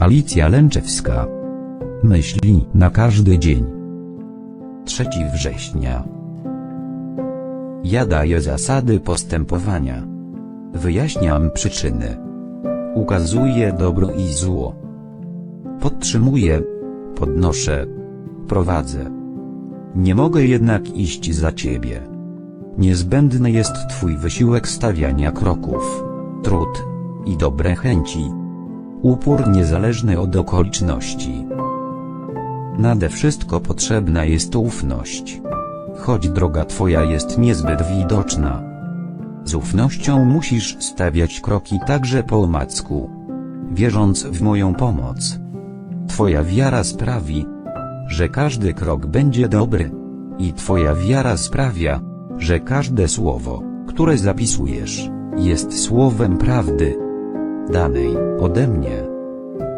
Alicja Lęczewska. Myśli na każdy dzień. 3 września. Ja daję zasady postępowania. Wyjaśniam przyczyny. Ukazuję dobro i zło. Podtrzymuję, podnoszę, prowadzę. Nie mogę jednak iść za ciebie. Niezbędny jest twój wysiłek stawiania kroków, trud i dobre chęci. Upór niezależny od okoliczności. Nade wszystko potrzebna jest ufność. Choć droga twoja jest niezbyt widoczna. Z ufnością musisz stawiać kroki także po omacku. Wierząc w moją pomoc. Twoja wiara sprawi, że każdy krok będzie dobry. I twoja wiara sprawia, że każde słowo, które zapisujesz, jest słowem prawdy. Danej ode mnie.